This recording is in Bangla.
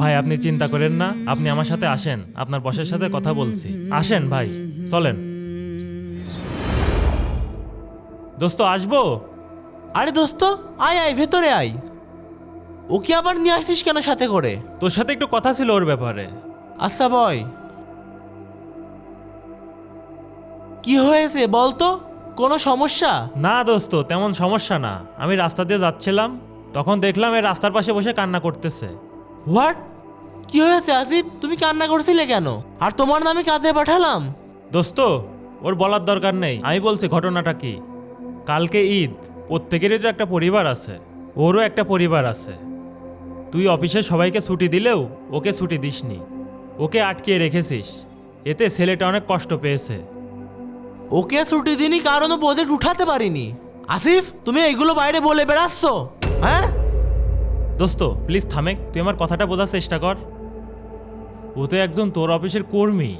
ভাই আপনি চিন্তা করেন না আপনি আমার সাথে আসেন আপনার বসের সাথে কথা বলছি। আসেন ভাই চলেন। দোস্ত আসব? আরে দোস্ত আয় আয় ভেতরে আয়। ওকে আবার নিয়ে আসছিস কেন সাথে করে? তোর সাথে একটু কথা ছিল ওর ব্যাপারে। আচ্ছা বয়। কি হয়েছে বল তো কোনো সমস্যা? না দোস্ত তেমন সমস্যা না। আমি রাস্তা দিয়ে যাচ্ছিলাম তখন দেখলাম এই রাস্তার পাশে বসে কান্না করতেছে। হোয়াট? কি হয়েছে আসিফ? তুমি কান্না করছিলে কেন? আর তোমার নামে কাজে পাঠালাম? দোস্ত ওর বলার দরকার নেই। আমি বলছি ঘটনাটা কি? কালকে ঈদ প্রত্যেকেরই তো একটা পরিবার আছে। ওরও একটা পরিবার আছে। তুই অফিসে সবাইকে ছুটি দিলেও ওকে ছুটি দিসনি। ওকে আটকিয়ে রেখেছিস। এতে ছেলেটা অনেক কষ্ট পেয়েছে। ওকে ছুটি দিনই কারণ প্রজেক্ট উঠাতে পারিনি। আসিফ তুমি এইগুলো বাইরে বলে বেড়াচ্ছ? হ্যাঁ? দোস্ত প্লিজ থামেক তুই আমার কথাটা বোঝার চেষ্টা কর। ও তো একজন তোর অফিসের কর্মী।